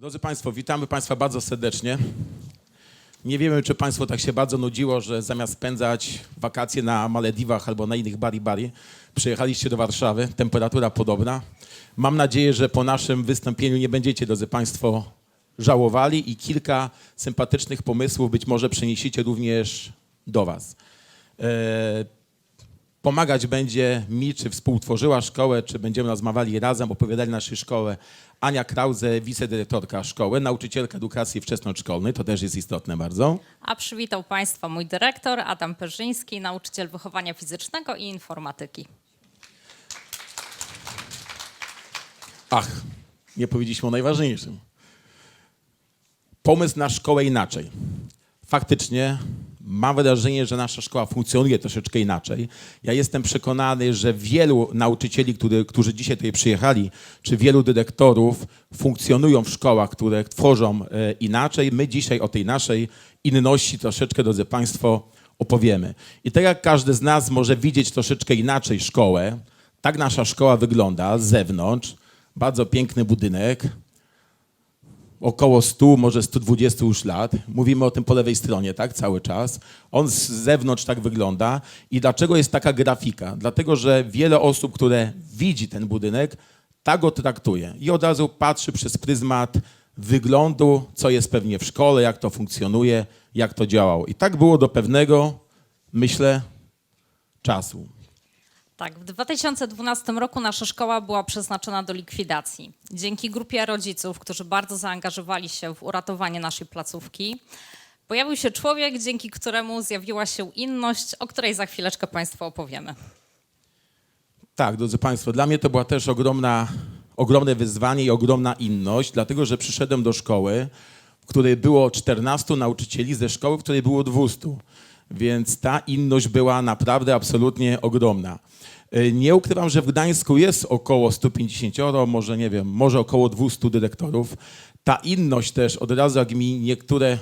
Drodzy Państwo, witamy Państwa bardzo serdecznie. Nie wiemy, czy Państwo tak się bardzo nudziło, że zamiast spędzać wakacje na Malediwach albo na innych bari-bari, przyjechaliście do Warszawy. Temperatura podobna. Mam nadzieję, że po naszym wystąpieniu nie będziecie, drodzy Państwo, żałowali i kilka sympatycznych pomysłów być może przeniesiecie również do Was. Pomagać będzie mi, czy współtworzyła szkołę, czy będziemy rozmawiali razem, opowiadali naszej szkołę Ania Krause, wicedyrektorka szkoły, nauczycielka edukacji wczesnoszkolnej, to też jest istotne bardzo. A przywitał Państwa mój dyrektor Adam Perzyński, nauczyciel wychowania fizycznego i informatyki. Ach, nie powiedzieliśmy o najważniejszym. Pomysł na szkołę inaczej. Faktycznie mam wrażenie, że nasza szkoła funkcjonuje troszeczkę inaczej. Ja jestem przekonany, że wielu nauczycieli, który, którzy dzisiaj tutaj przyjechali, czy wielu dyrektorów funkcjonują w szkołach, które tworzą e, inaczej. My dzisiaj o tej naszej inności troszeczkę, drodzy Państwo, opowiemy. I tak jak każdy z nas może widzieć troszeczkę inaczej szkołę, tak nasza szkoła wygląda z zewnątrz. Bardzo piękny budynek, około 100, może 120 już lat. Mówimy o tym po lewej stronie, tak, cały czas. On z zewnątrz tak wygląda. I dlaczego jest taka grafika? Dlatego, że wiele osób, które widzi ten budynek, tak go traktuje i od razu patrzy przez pryzmat wyglądu, co jest pewnie w szkole, jak to funkcjonuje, jak to działało. I tak było do pewnego, myślę, czasu. Tak, w 2012 roku nasza szkoła była przeznaczona do likwidacji. Dzięki grupie rodziców, którzy bardzo zaangażowali się w uratowanie naszej placówki, pojawił się człowiek, dzięki któremu zjawiła się inność, o której za chwileczkę Państwu opowiemy. Tak, drodzy Państwo, dla mnie to była też ogromna, ogromne wyzwanie i ogromna inność, dlatego że przyszedłem do szkoły, w której było 14 nauczycieli, ze szkoły, w której było 200. Więc ta inność była naprawdę absolutnie ogromna. Y, Nie ukrywam, że w Gdańsku jest około 150, może nie wiem, może około 200 dyrektorów. Ta inność też od razu, jak mi niektóre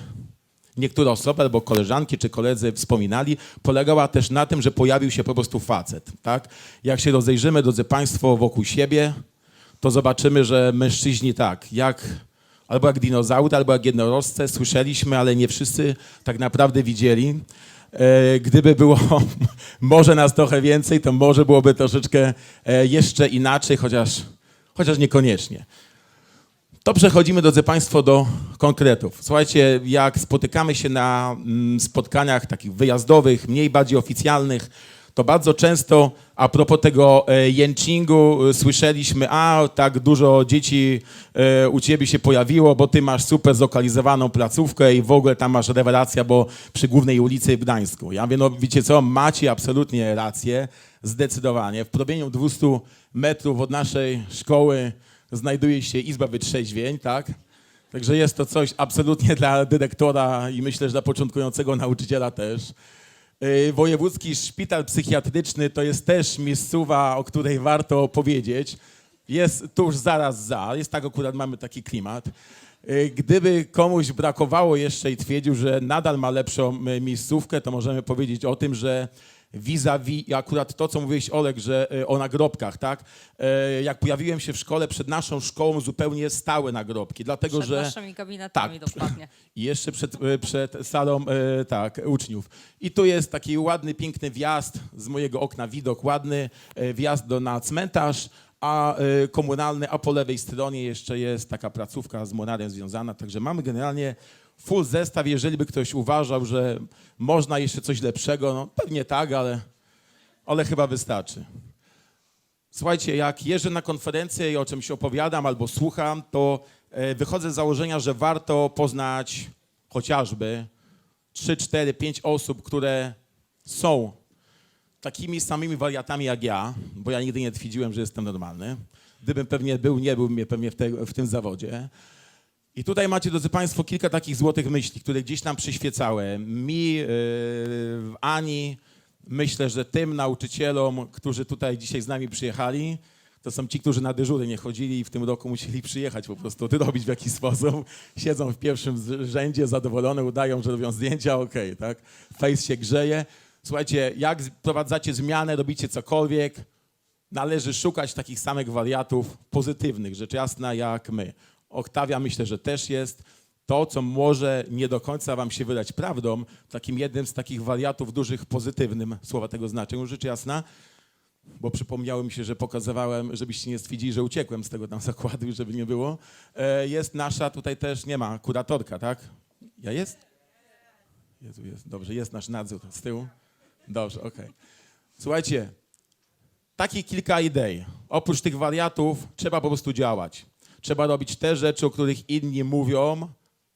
niektóre osoby albo koleżanki czy koledzy wspominali, polegała też na tym, że pojawił się po prostu facet. Tak? Jak się rozejrzymy, drodzy Państwo, wokół siebie, to zobaczymy, że mężczyźni tak, jak albo jak dinozaury, albo jak jednorożce słyszeliśmy, ale nie wszyscy tak naprawdę widzieli. E, Gdyby było może nas trochę więcej, to może byłoby troszeczkę e, jeszcze inaczej, chociaż, chociaż niekoniecznie. To przechodzimy, drodzy Państwo, do konkretów. Słuchajcie, jak spotykamy się na mm, spotkaniach takich wyjazdowych, mniej bardziej oficjalnych, to bardzo często a propos tego e, jęczyngu e, słyszeliśmy, a tak dużo dzieci e, u ciebie się pojawiło, bo ty masz super zlokalizowaną placówkę i w ogóle tam masz rewelacja, bo przy głównej ulicy w Gdańsku. Ja mówię, no wiecie co, macie absolutnie rację, zdecydowanie. W promieniu 200 metrów od naszej szkoły znajduje się Izba Wytrzeźwień, tak? Także jest to coś absolutnie dla dyrektora i myślę, że dla początkującego nauczyciela też. Yy, Wojewódzki Szpital Psychiatryczny to jest też miejscowa, o której warto powiedzieć. Jest tuż zaraz za, jest tak akurat mamy taki klimat. Yy, Gdyby komuś brakowało jeszcze i twierdził, że nadal ma lepszą y, miejscówkę, to możemy powiedzieć o tym, że vis-a-vis, i akurat to, co mówiłeś Olek, że y, o nagrobkach, tak? Y, Jak pojawiłem się w szkole, przed naszą szkołą zupełnie stałe nagrobki, dlatego Przed że... naszymi gabinetami Tak. dokładnie. Jeszcze przed, e, przed salą e, tak, uczniów. I tu jest taki ładny, piękny wjazd z mojego okna, widok ładny, e, wjazd do, na cmentarz, a e, komunalny, a po lewej stronie jeszcze jest taka placówka z Monarem związana, także mamy generalnie full zestaw, jeżeli by ktoś uważał, że można jeszcze coś lepszego, no pewnie tak, ale, ale chyba wystarczy. Słuchajcie, jak jeżdżę na konferencję i o czymś opowiadam albo słucham, to e, wychodzę z założenia, że warto poznać chociażby 3, 4, 5 osób, które są takimi samymi wariatami jak ja, bo ja nigdy nie twierdziłem, że jestem normalny. Gdybym pewnie był, nie byłbym pewnie w, te, w tym zawodzie. I tutaj macie, drodzy Państwo, kilka takich złotych myśli, które gdzieś nam przyświecały. Mi, yy, Ani, myślę, że tym nauczycielom, którzy tutaj dzisiaj z nami przyjechali, to są ci, którzy na dyżury nie chodzili i w tym roku musieli przyjechać po prostu, robić w jakiś sposób. Siedzą w pierwszym rzędzie, zadowolone, udają, że robią zdjęcia, okej, tak? Face się grzeje. Słuchajcie, jak wprowadzacie zmianę, robicie cokolwiek, należy szukać takich samych wariatów pozytywnych, rzecz jasna, jak my. Oktawia myślę, że też jest. To, co może nie do końca wam się wydać prawdą, takim jednym z takich wariatów dużych pozytywnym słowa tego znaczenia, rzecz jasna, bo przypomniało mi się, że pokazywałem, żebyście nie stwierdzili, że uciekłem z tego tam zakładu, żeby nie było. E, Jest nasza, tutaj też nie ma, kuratorka, tak? Ja jest? Jezu, jest, dobrze, jest nasz nadzór z tyłu. Dobrze, okej. Słuchajcie, takich kilka idei. Oprócz tych wariatów trzeba po prostu działać. Trzeba robić te rzeczy, o których inni mówią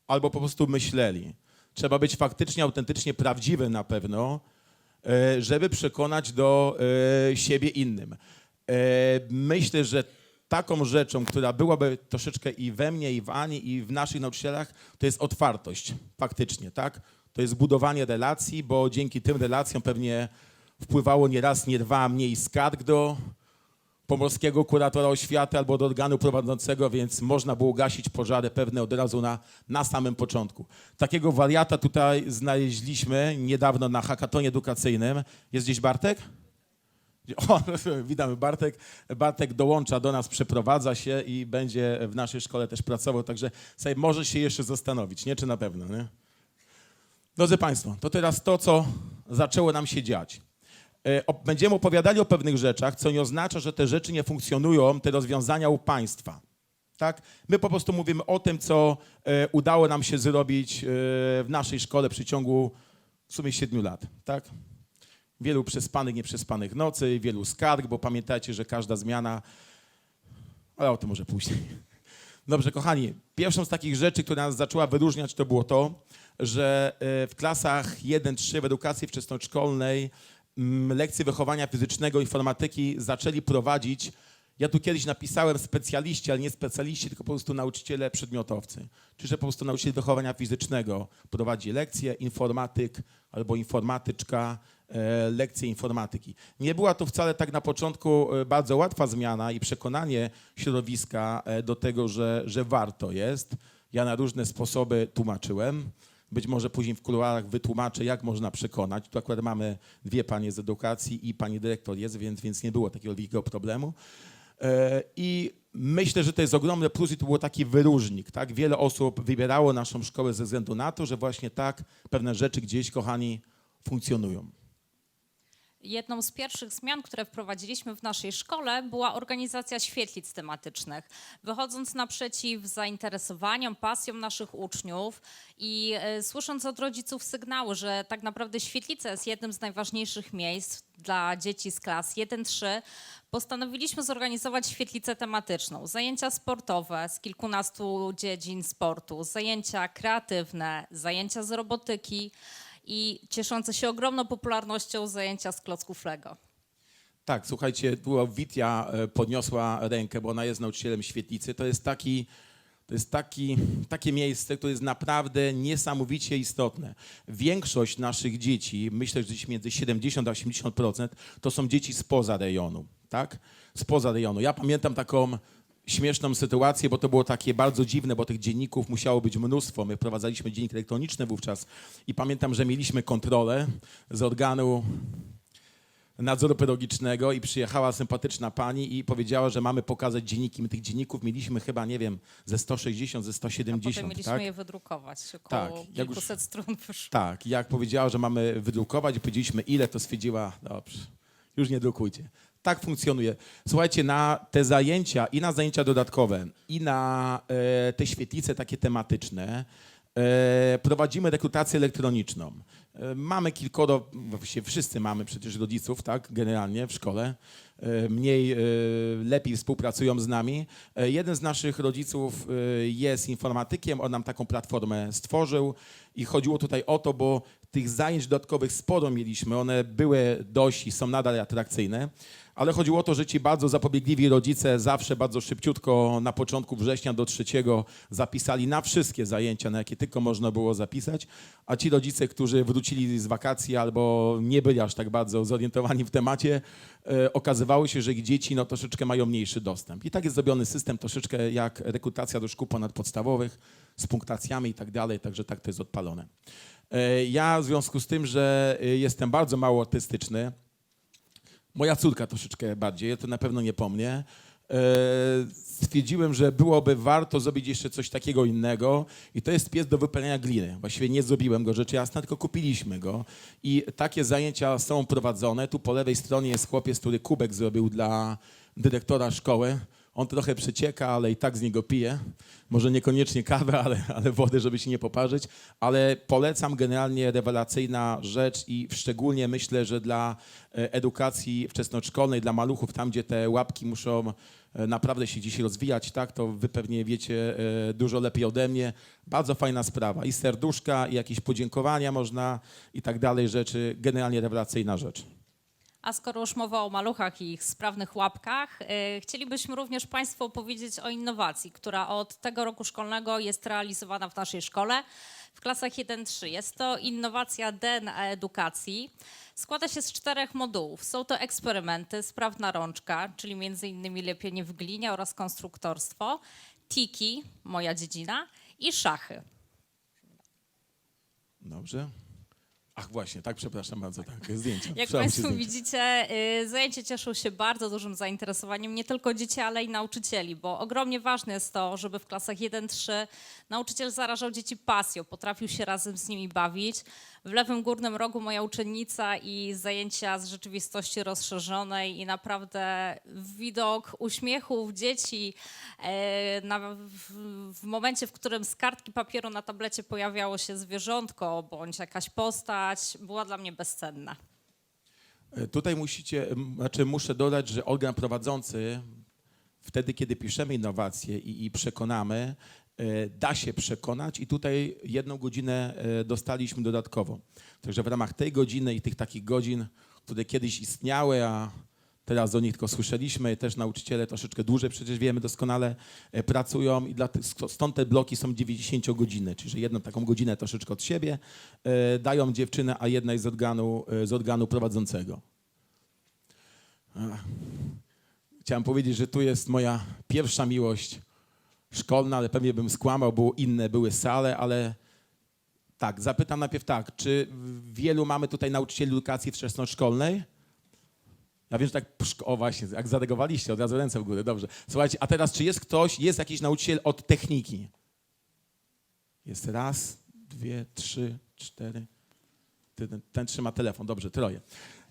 albo po prostu myśleli. Trzeba być faktycznie, autentycznie prawdziwy na pewno, e, żeby przekonać do e, siebie innym. E, Myślę, że taką rzeczą, która byłaby troszeczkę i we mnie, i w Ani, i w naszych nauczycielach, to jest otwartość, faktycznie, tak? To jest budowanie relacji, bo dzięki tym relacjom pewnie wpływało nie raz, nie dwa mniej skarg do pomorskiego kuratora oświaty albo do organu prowadzącego, więc można było gasić pożary pewne od razu na, na samym początku. Takiego wariata tutaj znaleźliśmy niedawno na hakatonie edukacyjnym. Jest gdzieś Bartek? O, witamy Bartek. Bartek dołącza do nas, przeprowadza się i będzie w naszej szkole też pracował, także sobie może się jeszcze zastanowić, nie? Czy na pewno, nie? Drodzy Państwo, to teraz to, co zaczęło nam się dziać. E, Będziemy opowiadali o pewnych rzeczach, co nie oznacza, że te rzeczy nie funkcjonują, te rozwiązania u państwa. Tak? My po prostu mówimy o tym, co e, udało nam się zrobić e, w naszej szkole w przeciągu w sumie siedmiu lat. Tak? Wielu przespanych, nieprzespanych nocy, wielu skarg, bo pamiętajcie, że każda zmiana, ale o tym może później. Dobrze, kochani, pierwszą z takich rzeczy, która nas zaczęła wyróżniać, to było to, że w klasach 1-3 w edukacji wczesnoszkolnej lekcje wychowania fizycznego, informatyki zaczęli prowadzić. Ja tu kiedyś napisałem specjaliści, ale nie specjaliści, tylko po prostu nauczyciele przedmiotowcy. Czyli, że po prostu nauczyciel wychowania fizycznego prowadzi lekcje, informatyk albo informatyczka, e, lekcje informatyki. Nie była to wcale tak na początku e, bardzo łatwa zmiana i przekonanie środowiska e, do tego, że, że warto jest. Ja na różne sposoby tłumaczyłem. Być może później w kuluarach wytłumaczę, jak można przekonać. Tu akurat mamy dwie panie z edukacji i pani dyrektor jest, więc, więc nie było takiego wielkiego problemu. E, I myślę, że to jest ogromny plus i to był taki wyróżnik. Tak? Wiele osób wybierało naszą szkołę ze względu na to, że właśnie tak pewne rzeczy gdzieś, kochani, funkcjonują. Jedną z pierwszych zmian, które wprowadziliśmy w naszej szkole, była organizacja świetlic tematycznych. Wychodząc naprzeciw zainteresowaniom, pasjom naszych uczniów i e, słysząc od rodziców sygnały, że tak naprawdę świetlica jest jednym z najważniejszych miejsc dla dzieci z klas 1-3, postanowiliśmy zorganizować świetlicę tematyczną. Zajęcia sportowe z kilkunastu dziedzin sportu, zajęcia kreatywne, zajęcia z robotyki i cieszące się ogromną popularnością zajęcia z klocków Lego. Tak, słuchajcie, była Witia e, podniosła rękę, bo ona jest nauczycielem świetlicy. To jest taki, to jest taki, takie miejsce, które jest naprawdę niesamowicie istotne. Większość naszych dzieci, myślę, że gdzieś między 70 a 80%, to są dzieci spoza rejonu, tak? Spoza rejonu. Ja pamiętam taką śmieszną sytuację, bo to było takie bardzo dziwne, bo tych dzienników musiało być mnóstwo. My wprowadzaliśmy dziennik elektroniczny wówczas i pamiętam, że mieliśmy kontrolę z organu nadzoru pedagogicznego i przyjechała sympatyczna pani i powiedziała, że mamy pokazać dzienniki. My tych dzienników mieliśmy chyba, nie wiem, ze 170, ze A potem 170, mieliśmy tak? je wydrukować. Około Tak, jak już- kilkuset stron wyszło. Tak, jak powiedziała, że mamy wydrukować powiedzieliśmy ile, to stwierdziła, dobrze, już nie drukujcie. Tak funkcjonuje. Słuchajcie, na te zajęcia i na zajęcia dodatkowe i na e, te świetlice takie tematyczne e, prowadzimy rekrutację elektroniczną. E, mamy kilkoro, właściwie wszyscy mamy przecież rodziców, tak, generalnie w szkole. E, mniej, e, lepiej współpracują z nami. E, jeden z naszych rodziców e, jest informatykiem, on nam taką platformę stworzył i chodziło tutaj o to, bo tych zajęć dodatkowych sporo mieliśmy, one były dość i są nadal atrakcyjne, ale chodziło o to, że ci bardzo zapobiegliwi rodzice zawsze bardzo szybciutko na początku września do trzeciego zapisali na wszystkie zajęcia, na jakie tylko można było zapisać, a ci rodzice, którzy wrócili z wakacji albo nie byli aż tak bardzo zorientowani w temacie, e, okazywało się, że ich dzieci no, troszeczkę mają mniejszy dostęp. I tak jest zrobiony system troszeczkę jak rekrutacja do szkół ponadpodstawowych z punktacjami i tak dalej, także tak to jest odpalone. E, Ja w związku z tym, że e, jestem bardzo mało artystyczny, moja córka troszeczkę bardziej, to na pewno nie po mnie, stwierdziłem, że byłoby warto zrobić jeszcze coś takiego innego i to jest pies do wypełniania gliny. Właściwie nie zrobiłem go rzecz jasna, tylko kupiliśmy go i takie zajęcia są prowadzone. Tu po lewej stronie jest chłopiec, który kubek zrobił dla dyrektora szkoły. On trochę przecieka, ale i tak z niego pije. Może niekoniecznie kawę, ale, ale wodę, żeby się nie poparzyć. Ale polecam generalnie rewelacyjna rzecz i szczególnie myślę, że dla e, edukacji wczesnoszkolnej, dla maluchów, tam gdzie te łapki muszą e, naprawdę się dziś rozwijać, tak, to wy pewnie wiecie e, dużo lepiej ode mnie. Bardzo fajna sprawa. I serduszka, i jakieś podziękowania można i tak dalej rzeczy. Generalnie rewelacyjna rzecz. A skoro już mowa o maluchach i ich sprawnych łapkach, y, chcielibyśmy również Państwu opowiedzieć o innowacji, która od tego roku szkolnego jest realizowana w naszej szkole w klasach 1-3. Jest to innowacja DNA edukacji. Składa się z czterech modułów. Są to eksperymenty, sprawna rączka, czyli m.in. lepienie w glinie oraz konstruktorstwo, tiki, moja dziedzina i szachy. Dobrze? Ach właśnie, tak, przepraszam bardzo, tak, zdjęcia. Jak się Państwo zdjęcia. widzicie, y, zajęcia cieszą się bardzo dużym zainteresowaniem nie tylko dzieci, ale i nauczycieli, bo ogromnie ważne jest to, żeby w klasach 1-3 nauczyciel zarażał dzieci pasją, potrafił się razem z nimi bawić. W lewym górnym rogu moja uczennica i zajęcia z rzeczywistości rozszerzonej i naprawdę widok uśmiechów dzieci e, na, w, w momencie, w którym z kartki papieru na tablecie pojawiało się zwierzątko bądź jakaś postać, była dla mnie bezcenna. E, Tutaj musicie, znaczy muszę dodać, że organ prowadzący wtedy, kiedy piszemy innowacje i, i przekonamy, da się przekonać i tutaj jedną godzinę e, dostaliśmy dodatkowo. Także w ramach tej godziny i tych takich godzin, które kiedyś istniały, a teraz do nich tylko słyszeliśmy, też nauczyciele troszeczkę dłużej przecież wiemy doskonale e, pracują i stąd te bloki są 90 godziny, czyli jedną taką godzinę troszeczkę od siebie e, dają dziewczynę, a jedna jest z organu, e, z organu prowadzącego. Chciałem powiedzieć, że tu jest moja pierwsza miłość szkolna, ale pewnie bym skłamał, bo inne były sale, ale tak, zapytam najpierw tak, czy wielu mamy tutaj nauczycieli edukacji wczesnoszkolnej? Ja wiem, że tak, o właśnie, jak zareagowaliście, od razu ręce w górę, dobrze. Słuchajcie, a teraz czy jest ktoś, jest jakiś nauczyciel od techniki? Jest raz, dwie, trzy, cztery. Ten, ten trzyma telefon, dobrze, troje.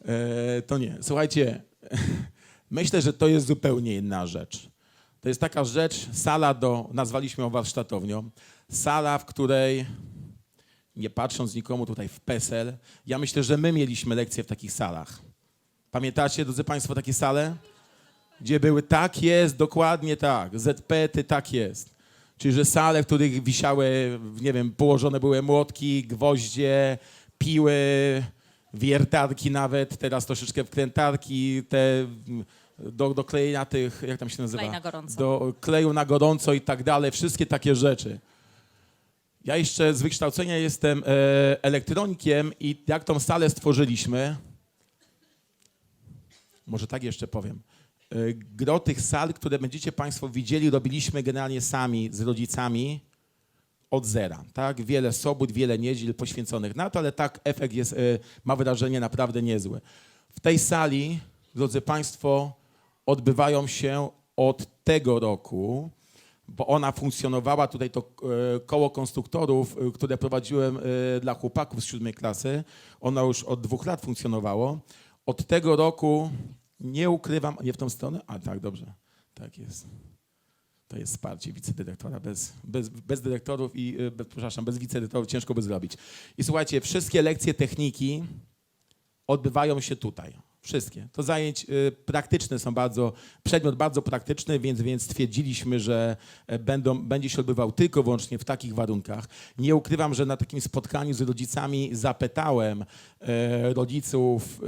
E, to nie. Słuchajcie, myślę, że to jest zupełnie inna rzecz. To jest taka rzecz, sala do, nazwaliśmy ją warsztatownią, sala, w której, nie patrząc nikomu tutaj w PESEL, ja myślę, że my mieliśmy lekcje w takich salach. Pamiętacie, drodzy Państwo, takie sale? Gdzie były, tak jest, dokładnie tak, ZP-ty, tak jest. Czyli, że sale, w których wisiały, nie wiem, położone były młotki, gwoździe, piły, wiertarki nawet, teraz troszeczkę wkrętarki, te do, do klejenia tych, jak tam się nazywa? Klej na gorąco. Do kleju na gorąco i tak dalej, wszystkie takie rzeczy. Ja jeszcze z wykształcenia jestem e, elektronikiem i jak tą salę stworzyliśmy, może tak jeszcze powiem. E, Gro tych sal, które będziecie Państwo widzieli, robiliśmy generalnie sami z rodzicami od zera. Tak? Wiele sobót, wiele niedziel poświęconych na to, ale tak efekt jest, e, ma wrażenie naprawdę niezły. W tej sali, drodzy Państwo, odbywają się od tego roku, bo ona funkcjonowała, tutaj to e, koło konstruktorów, e, które prowadziłem e, dla chłopaków z siódmej klasy, ono już od dwóch lat funkcjonowało. Od tego roku, nie ukrywam, nie w tą stronę? A tak, dobrze, tak jest. To jest wsparcie wicedyrektora. Bez, bez, bez dyrektorów i, bez, przepraszam, bez wicedyrektorów ciężko by zrobić. I słuchajcie, wszystkie lekcje techniki odbywają się tutaj. Wszystkie. To zajęć y, praktyczne są bardzo, przedmiot bardzo praktyczny, więc, więc stwierdziliśmy, że e, będą, będzie się odbywał tylko wyłącznie w takich warunkach. Nie ukrywam, że na takim spotkaniu z rodzicami zapytałem e, rodziców, e,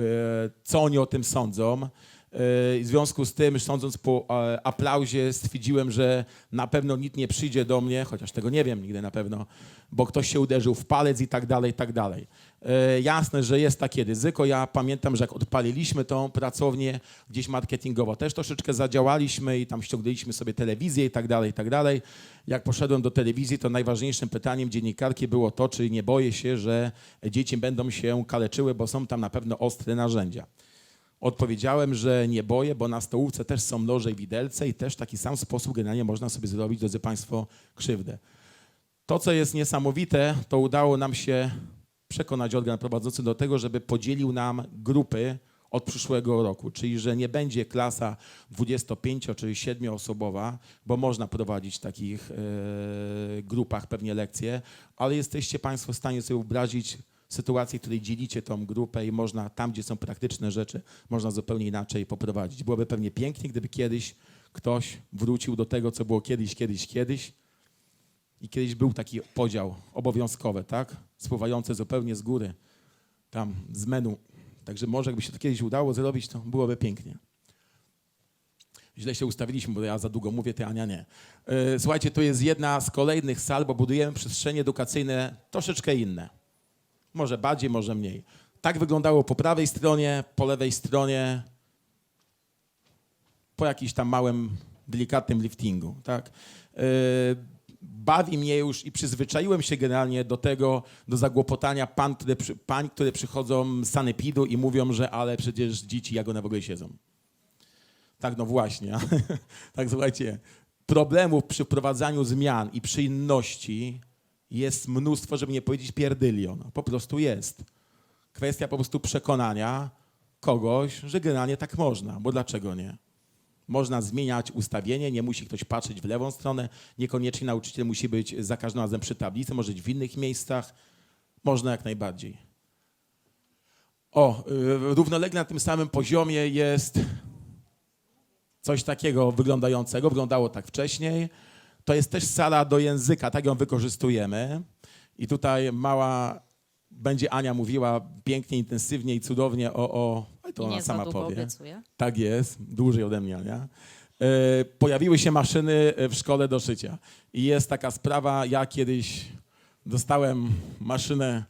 co oni o tym sądzą. W związku z tym, sądząc po aplauzie, stwierdziłem, że na pewno nikt nie przyjdzie do mnie, chociaż tego nie wiem nigdy na pewno, bo ktoś się uderzył w palec i tak dalej, i tak dalej. E, Jasne, że jest takie ryzyko. Ja pamiętam, że jak odpaliliśmy tą pracownię gdzieś marketingowo, też troszeczkę zadziałaliśmy i tam ściągnęliśmy sobie telewizję i tak dalej, i tak dalej. Jak poszedłem do telewizji, to najważniejszym pytaniem dziennikarki było to, czy nie boję się, że dzieci będą się kaleczyły, bo są tam na pewno ostre narzędzia. Odpowiedziałem, że nie boję, bo na stołówce też są noże i widelce i też w taki sam sposób generalnie można sobie zrobić, drodzy Państwo, krzywdę. To, co jest niesamowite, to udało nam się przekonać organ prowadzący do tego, żeby podzielił nam grupy od przyszłego roku, czyli że nie będzie klasa 25 czy 7-osobowa, bo można prowadzić w takich e, grupach pewnie lekcje, ale jesteście Państwo w stanie sobie wyobrazić sytuację, w której dzielicie tą grupę i można tam, gdzie są praktyczne rzeczy, można zupełnie inaczej poprowadzić. Byłoby pewnie pięknie, gdyby kiedyś ktoś wrócił do tego, co było kiedyś, kiedyś, kiedyś, i kiedyś był taki podział obowiązkowy, tak? Spływający zupełnie z góry, tam z menu. Także może jakby się to kiedyś udało zrobić, to byłoby pięknie. Źle się ustawiliśmy, bo ja za długo mówię, ty Ania nie. Yy, Słuchajcie, to jest jedna z kolejnych sal, bo budujemy przestrzenie edukacyjne troszeczkę inne. Może bardziej, może mniej. Tak wyglądało po prawej stronie, po lewej stronie, po jakimś tam małym, delikatnym liftingu. Tak? Bawi mnie już i przyzwyczaiłem się generalnie do tego, do zagłopotania pan, które, pań, które przychodzą z sanepidu i mówią, że ale przecież dzieci jak one w ogóle siedzą. Tak, no właśnie. tak, słuchajcie, problemów przy wprowadzaniu zmian i przy inności jest mnóstwo, żeby nie powiedzieć pierdylion. Po prostu jest. Kwestia po prostu przekonania kogoś, że generalnie tak można, bo dlaczego nie? Można zmieniać ustawienie, nie musi ktoś patrzeć w lewą stronę, niekoniecznie nauczyciel musi być za każdym razem przy tablicy, może być w innych miejscach. Można jak najbardziej. O, y, równolegle na tym samym poziomie jest coś takiego wyglądającego, wyglądało tak wcześniej. To jest też sala do języka, tak ją wykorzystujemy. I tutaj mała będzie Ania mówiła pięknie, intensywnie i cudownie o. o ale to I ona nie za sama długo powie. obiecuję. Tak jest, dłużej ode mnie, Ania. E, pojawiły się maszyny e, w szkole do szycia. I jest taka sprawa, ja kiedyś dostałem maszynę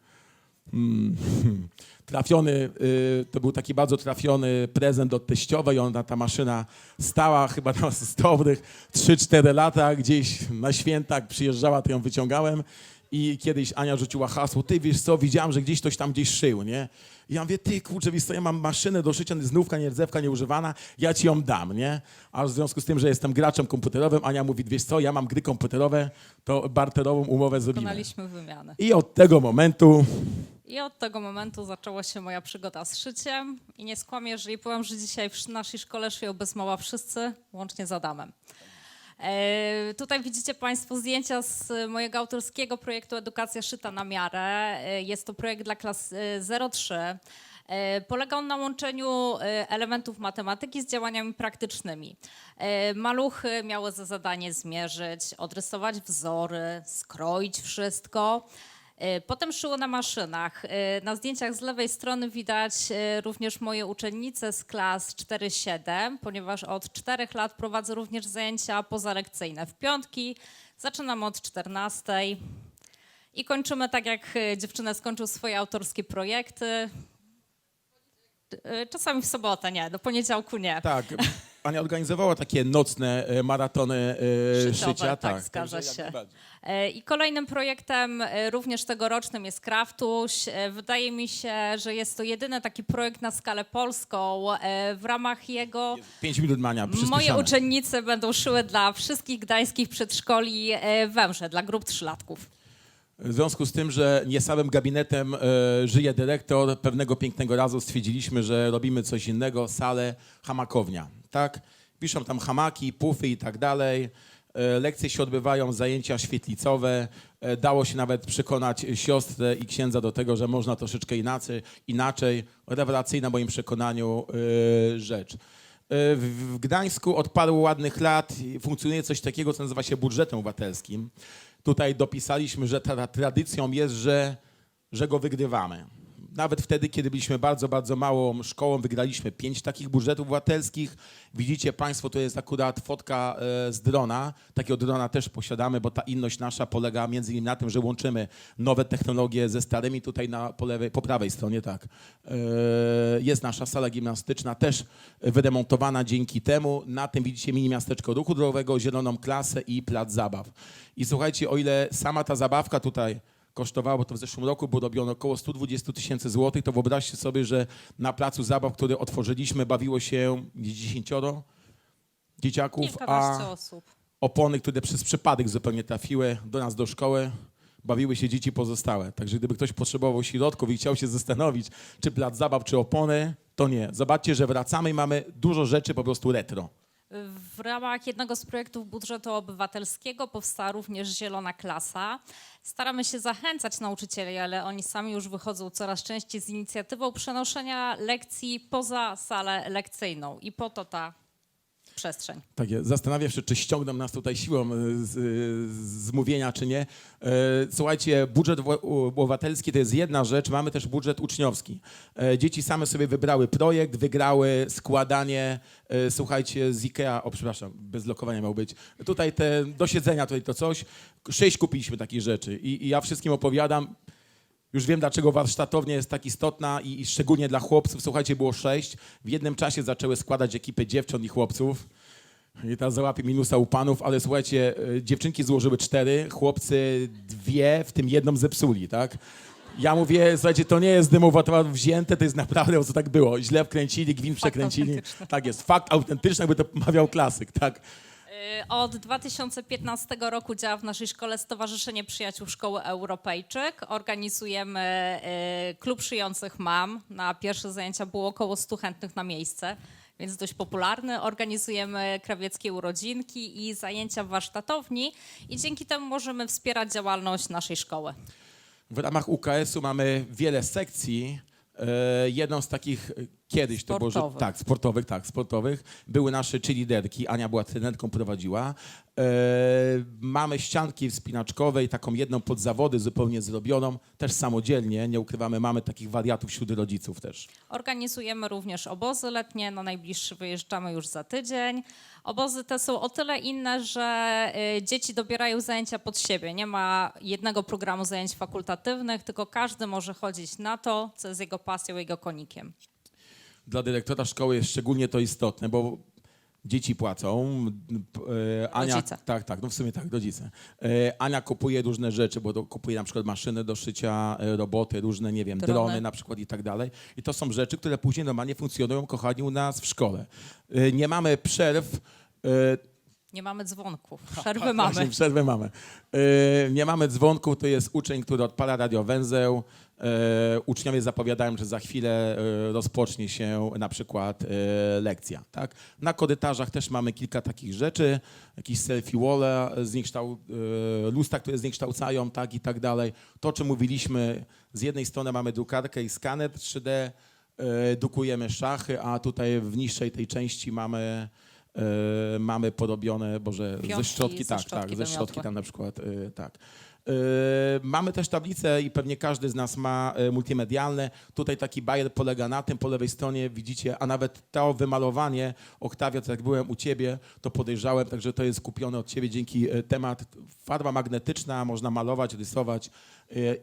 mm, trafiony, y, to był taki bardzo trafiony prezent od teściowej, ona, ta maszyna stała chyba na z dobrych 3-4 lata, gdzieś na świętach przyjeżdżała, to ją wyciągałem i kiedyś Ania rzuciła hasło, ty wiesz co, widziałam, że gdzieś ktoś tam gdzieś szył, nie? I ja mówię, ty kurczę, wiesz co, ja mam maszynę do szycia, znówka, nie rdzewka, nieużywana, ja ci ją dam, nie? A w związku z tym, że jestem graczem komputerowym, Ania mówi, wiesz co, ja mam gry komputerowe, to barterową umowę zrobimy. Wykonaliśmy wymianę. I od tego momentu I od tego momentu zaczęła się moja przygoda z szyciem. I nie skłamię, jeżeli powiem, że dzisiaj w naszej szkole szyją bez mała wszyscy, łącznie z Adamem. E, tutaj widzicie Państwo zdjęcia z mojego autorskiego projektu Edukacja szyta na miarę. E, jest to projekt dla klas e, 03. E, Polega on na łączeniu elementów matematyki z działaniami praktycznymi. Maluchy miały za zadanie zmierzyć, odrysować wzory, skroić wszystko. E, Potem szyło na maszynach. E, Na zdjęciach z lewej strony widać e, również moje uczennice z klas 4-7, ponieważ od 4 lat prowadzę również zajęcia pozalekcyjne w piątki. Zaczynamy od 14 i kończymy tak, jak dziewczyny skończył swoje autorskie projekty. Czasami w sobotę, nie, do poniedziałku nie. Tak. Ania organizowała takie nocne e, maratony e, szycia. tak, zgadza Także jak się. najbardziej. E, I kolejnym projektem, e, również tegorocznym, jest Kraftuś. E, Wydaje mi się, że jest to jedyny taki projekt na skalę polską. E, W ramach jego Pięć minut Mania, moje przyspieszamy. uczennice będą szyły dla wszystkich gdańskich przedszkoli e, węże, dla grup trzylatków. W związku z tym, że nie samym gabinetem e, żyje dyrektor, pewnego pięknego razu stwierdziliśmy, że robimy coś innego, salę hamakownia. Tak? Piszą tam hamaki, pufy i tak dalej. E, lekcje się odbywają, zajęcia świetlicowe. E, dało się nawet przekonać siostrę i księdza do tego, że można troszeczkę inaczej. inaczej. Rewelacyjna w moim przekonaniu e, rzecz. W Gdańsku od paru ładnych lat funkcjonuje coś takiego, co nazywa się budżetem obywatelskim. Tutaj dopisaliśmy, że ta tradycją jest, że, że go wygrywamy. Nawet wtedy, kiedy byliśmy bardzo, bardzo małą szkołą, wygraliśmy pięć takich budżetów obywatelskich. Widzicie Państwo, to jest akurat fotka e, z drona. Takiego drona też posiadamy, bo ta inność nasza polega między innymi na tym, że łączymy nowe technologie ze starymi. Tutaj na, po, lewej, po prawej stronie, tak, e, jest nasza sala gimnastyczna, też wyremontowana dzięki temu. Na tym widzicie mini miasteczko ruchu drogowego, zieloną klasę i plac zabaw. I słuchajcie, o ile sama ta zabawka tutaj kosztowało to w zeszłym roku, było robione około 120 tysięcy złotych, to wyobraźcie sobie, że na placu zabaw, który otworzyliśmy, bawiło się dziesięcioro dzieciaków, Kilkanaście a osób. opony, które przez przypadek zupełnie trafiły do nas do szkoły, bawiły się dzieci pozostałe. Także gdyby ktoś potrzebował środków i chciał się zastanowić, czy plac zabaw, czy opony, to nie. Zobaczcie, że wracamy i mamy dużo rzeczy po prostu retro. W ramach jednego z projektów budżetu obywatelskiego powstała również Zielona Klasa. Staramy się zachęcać nauczycieli, ale oni sami już wychodzą coraz częściej z inicjatywą przenoszenia lekcji poza salę lekcyjną i po to ta przestrzeń. Takie, zastanawiam się, czy ściągną nas tutaj siłą y, z, z mówienia, czy nie. E, Słuchajcie, budżet obywatelski to jest jedna rzecz, mamy też budżet uczniowski. E, Dzieci same sobie wybrały projekt, wygrały składanie, e, słuchajcie, z IKEA, o przepraszam, bez lokowania miał być. Tutaj te do siedzenia, tutaj to coś. Sześć kupiliśmy takich rzeczy i, i ja wszystkim opowiadam, już wiem, dlaczego warsztatownia jest tak istotna i, i szczególnie dla chłopców. Słuchajcie, było sześć. W jednym czasie zaczęły składać ekipy dziewcząt i chłopców. I teraz załapie minusa u panów, ale słuchajcie, e, dziewczynki złożyły cztery, chłopcy dwie, w tym jedną zepsuli, tak? Ja mówię, słuchajcie, to nie jest dymowatora wzięte, to jest naprawdę, o co tak było. Źle wkręcili, gwint przekręcili. Tak jest, fakt autentyczny, jakby to mawiał klasyk, tak? Y, Od 2015 roku działa w naszej szkole Stowarzyszenie Przyjaciół Szkoły Europejczyk. Organizujemy y, klub szyjących mam. Na pierwsze zajęcia było około 100 chętnych na miejsce, więc dość popularny. Organizujemy krawieckie urodzinki i zajęcia w warsztatowni i dzięki temu możemy wspierać działalność naszej szkoły. W ramach UKS-u mamy wiele sekcji. E, jedną z takich kiedyś to było, że, Sportowych. tak, sportowych, tak, sportowych. Były nasze cheerleaderki, Ania była trenerką, prowadziła. E, mamy ścianki wspinaczkowe i taką jedną pod zawody zupełnie zrobioną, też samodzielnie, nie ukrywamy, mamy takich wariatów wśród rodziców też. Organizujemy również obozy letnie, na najbliższy wyjeżdżamy już za tydzień. Obozy te są o tyle inne, że y, dzieci dobierają zajęcia pod siebie. Nie ma jednego programu zajęć fakultatywnych, tylko każdy może chodzić na to, co jest jego pasją, jego konikiem. Dla dyrektora szkoły jest szczególnie to istotne, bo dzieci płacą. e, Ania, Rodzice. Tak, tak, no w sumie tak, rodzice. E, Ania kupuje różne rzeczy, bo do, kupuje na przykład maszyny do szycia, e, roboty, różne, nie wiem, drony, Drony. na przykład i tak dalej. I to są rzeczy, które później normalnie funkcjonują, kochani, u nas w szkole. E, Nie mamy przerw. e, Nie mamy dzwonków, przerwy Właśnie, mamy. Przerwę mamy. E, nie mamy dzwonku, to jest uczeń, który odpala radiowęzeł. E, uczniowie zapowiadają, że za chwilę e, rozpocznie się na przykład e, lekcja. Tak? Na korytarzach też mamy kilka takich rzeczy, jakieś selfie wall, zniekształ, lustra, które zniekształcają tak i tak dalej. To, o czym mówiliśmy, z jednej strony mamy drukarkę i skaner 3D, e, drukujemy szachy, a tutaj w niższej tej części mamy mamy porobione, boże, ze Piątki, szczotki, ze tak, szczotki tak, ze szczotki miotła. tam na przykład, tak. E, mamy też tablice i pewnie każdy z nas ma e, multimedialne. Tutaj taki bajer polega na tym, po lewej stronie widzicie, a nawet to wymalowanie, Oktawia, to jak byłem u ciebie, to podejrzałem, także to jest kupione od ciebie dzięki e, temat. Farba magnetyczna, można malować, rysować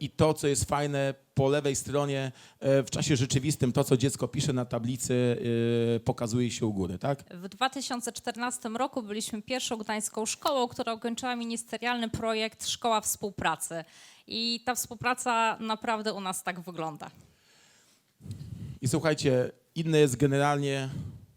i to, co jest fajne, po lewej stronie e, w czasie rzeczywistym, to, co dziecko pisze na tablicy, e, pokazuje się u góry, tak? W 2014 roku byliśmy pierwszą gdańską szkołą, która ukończyła ministerialny projekt Szkoła Współpracy. I ta współpraca naprawdę u nas tak wygląda. I słuchajcie, inne jest generalnie,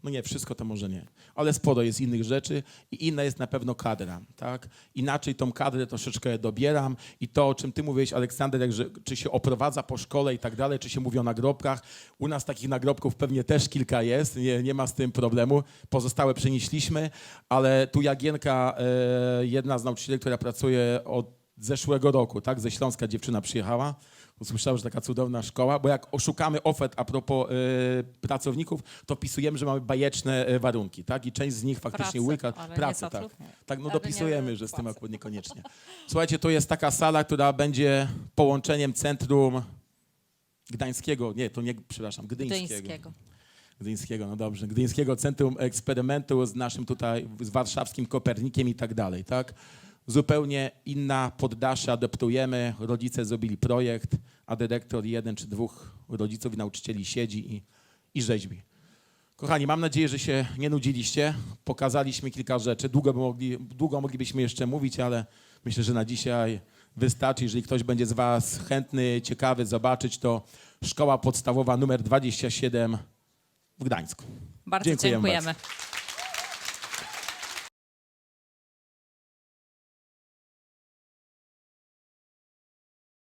no nie, wszystko to może nie, ale sporo jest innych rzeczy i inna jest na pewno kadra, tak? Inaczej tą kadrę troszeczkę dobieram i to, o czym ty mówiłeś, Aleksander, jak, że, czy się oprowadza po szkole i tak dalej, czy się mówi o nagrobkach. U nas takich nagrobków pewnie też kilka jest, nie, nie ma z tym problemu. Pozostałe przenieśliśmy, ale tu Jagienka, e, jedna z nauczycieli, która pracuje od zeszłego roku, tak? Ze Śląska dziewczyna przyjechała. Usłyszałem, że taka cudowna szkoła, bo jak oszukamy ofert a propos e, pracowników, to pisujemy, że mamy bajeczne e, warunki, tak? I część z nich faktycznie Pracę, łyka ale nie pracę, tak. Tak, no Ale dopisujemy, że z tym płacę. akurat niekoniecznie. Słuchajcie, to jest taka sala, która będzie połączeniem centrum gdańskiego, nie, to nie, przepraszam, gdyńskiego. Gdyńskiego. Gdyńskiego, no dobrze. Gdyńskiego Centrum Eksperymentu z naszym tutaj, z warszawskim Kopernikiem i tak dalej, tak? Zupełnie inna poddasze adaptujemy, rodzice zrobili projekt, a dyrektor jeden czy dwóch rodziców i nauczycieli siedzi i, i rzeźbi. Kochani, mam nadzieję, że się nie nudziliście. Pokazaliśmy kilka rzeczy. Długo, mogli, długo moglibyśmy jeszcze mówić, ale myślę, że na dzisiaj wystarczy. Jeżeli ktoś będzie z Was chętny, ciekawy zobaczyć, to szkoła podstawowa numer 27 w Gdańsku. Bardzo Dziękujemy dziękujemy. bardzo.